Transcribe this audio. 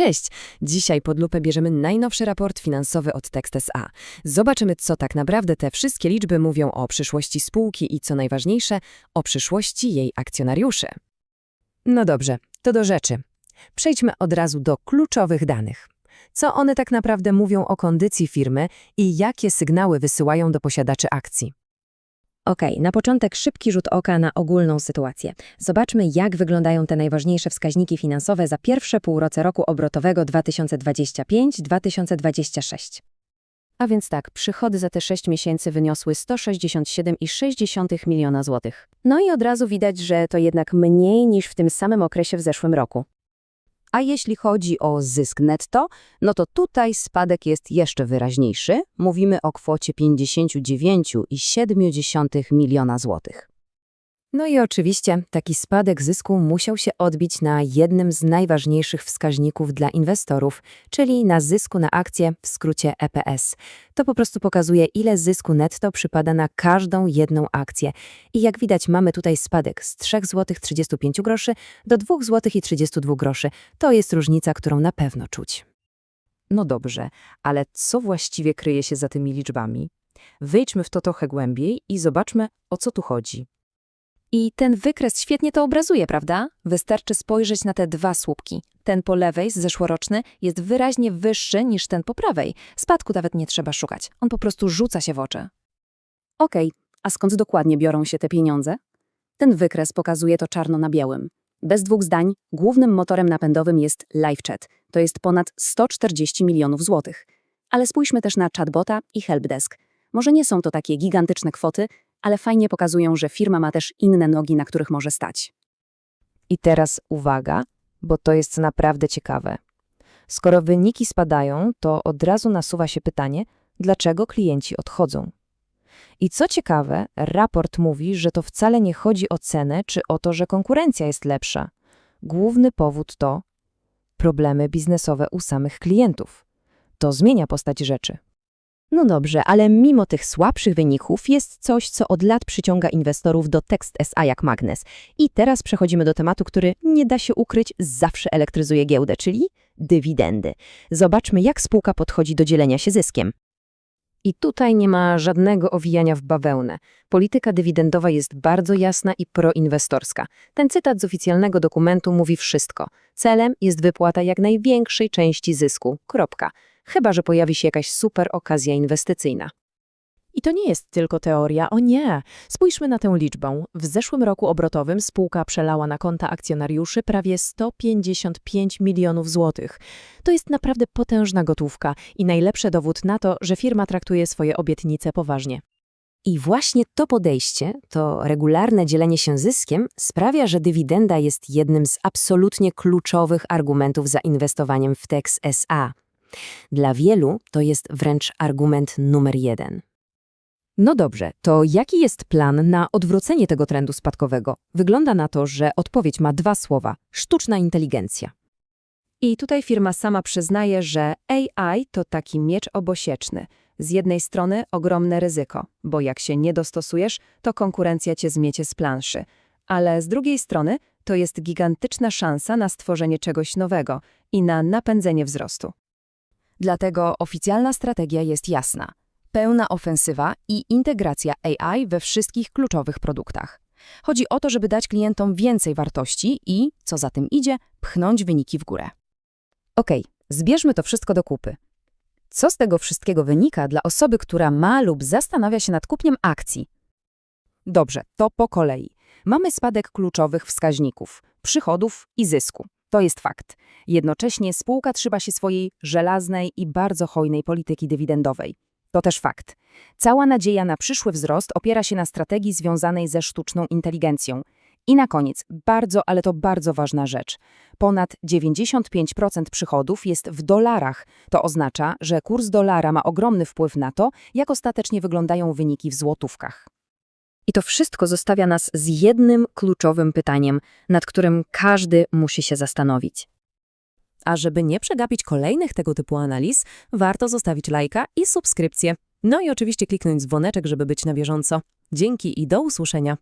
Cześć! Dzisiaj pod lupę bierzemy najnowszy raport finansowy od Text SA. Zobaczymy, co tak naprawdę te wszystkie liczby mówią o przyszłości spółki i co najważniejsze, o przyszłości jej akcjonariuszy. No dobrze, to do rzeczy. Przejdźmy od razu do kluczowych danych. Co one tak naprawdę mówią o kondycji firmy i jakie sygnały wysyłają do posiadaczy akcji? Okej, na początek szybki rzut oka na ogólną sytuację. Zobaczmy, jak wyglądają te najważniejsze wskaźniki finansowe za pierwsze półrocze roku obrotowego 2025-2026. A więc tak, przychody za te 6 miesięcy wyniosły 167,6 miliona złotych. No i od razu widać, że to jednak mniej niż w tym samym okresie w zeszłym roku. A jeśli chodzi o zysk netto, no to tutaj spadek jest jeszcze wyraźniejszy. Mówimy o kwocie 59,7 miliona złotych. No i oczywiście taki spadek zysku musiał się odbić na jednym z najważniejszych wskaźników dla inwestorów, czyli na zysku na akcję, w skrócie EPS. To po prostu pokazuje, ile zysku netto przypada na każdą jedną akcję. I jak widać, mamy tutaj spadek z 3 zł 35 groszy do 2 zł i 32 groszy. To jest różnica, którą na pewno czuć. No dobrze, ale co właściwie kryje się za tymi liczbami? Wejdźmy w to trochę głębiej i zobaczmy, o co tu chodzi. I ten wykres świetnie to obrazuje, prawda? Wystarczy spojrzeć na te dwa słupki. Ten po lewej, zeszłoroczny, jest wyraźnie wyższy niż ten po prawej. Spadku nawet nie trzeba szukać. On po prostu rzuca się w oczy. Okej, a skąd dokładnie biorą się te pieniądze? Ten wykres pokazuje to czarno na białym. Bez dwóch zdań, głównym motorem napędowym jest LiveChat. To jest ponad 140 milionów złotych. Ale spójrzmy też na chatbota i helpdesk. Może nie są to takie gigantyczne kwoty, ale fajnie pokazują, że firma ma też inne nogi, na których może stać. I teraz uwaga, bo to jest naprawdę ciekawe. Skoro wyniki spadają, to od razu nasuwa się pytanie, dlaczego klienci odchodzą. I co ciekawe, raport mówi, że to wcale nie chodzi o cenę czy o to, że konkurencja jest lepsza. Główny powód to problemy biznesowe u samych klientów. To zmienia postać rzeczy. No dobrze, ale mimo tych słabszych wyników jest coś, co od lat przyciąga inwestorów do Text SA jak magnes. I teraz przechodzimy do tematu, który nie da się ukryć, zawsze elektryzuje giełdę, czyli dywidendy. Zobaczmy, jak spółka podchodzi do dzielenia się zyskiem. I tutaj nie ma żadnego owijania w bawełnę. Polityka dywidendowa jest bardzo jasna i proinwestorska. Ten cytat z oficjalnego dokumentu mówi wszystko. Celem jest wypłata jak największej części zysku. Kropka. Chyba, że pojawi się jakaś super okazja inwestycyjna. I to nie jest tylko teoria, o nie. Spójrzmy na tę liczbę. W zeszłym roku obrotowym spółka przelała na konta akcjonariuszy prawie 155 milionów złotych. To jest naprawdę potężna gotówka i najlepszy dowód na to, że firma traktuje swoje obietnice poważnie. I właśnie to podejście, to regularne dzielenie się zyskiem, sprawia, że dywidenda jest jednym z absolutnie kluczowych argumentów za inwestowaniem w Tex SA. Dla wielu to jest wręcz argument numer jeden. No dobrze, to jaki jest plan na odwrócenie tego trendu spadkowego? Wygląda na to, że odpowiedź ma dwa słowa – sztuczna inteligencja. I tutaj firma sama przyznaje, że AI to taki miecz obosieczny. Z jednej strony ogromne ryzyko, bo jak się nie dostosujesz, to konkurencja cię zmiecie z planszy. Ale z drugiej strony to jest gigantyczna szansa na stworzenie czegoś nowego i na napędzenie wzrostu. Dlatego oficjalna strategia jest jasna. Pełna ofensywa i integracja AI we wszystkich kluczowych produktach. Chodzi o to, żeby dać klientom więcej wartości i, co za tym idzie, pchnąć wyniki w górę. Okej, zbierzmy to wszystko do kupy. Co z tego wszystkiego wynika dla osoby, która ma lub zastanawia się nad kupniem akcji? Dobrze, to po kolei. Mamy spadek kluczowych wskaźników, przychodów i zysku. To jest fakt. Jednocześnie spółka trzyma się swojej żelaznej i bardzo hojnej polityki dywidendowej. To też fakt. Cała nadzieja na przyszły wzrost opiera się na strategii związanej ze sztuczną inteligencją. I na koniec, bardzo, ale to bardzo ważna rzecz. Ponad 95% przychodów jest w dolarach. To oznacza, że kurs dolara ma ogromny wpływ na to, jak ostatecznie wyglądają wyniki w złotówkach. I to wszystko zostawia nas z jednym kluczowym pytaniem, nad którym każdy musi się zastanowić. A żeby nie przegapić kolejnych tego typu analiz, warto zostawić lajka i subskrypcję. No i oczywiście kliknąć dzwoneczek, żeby być na bieżąco. Dzięki i do usłyszenia.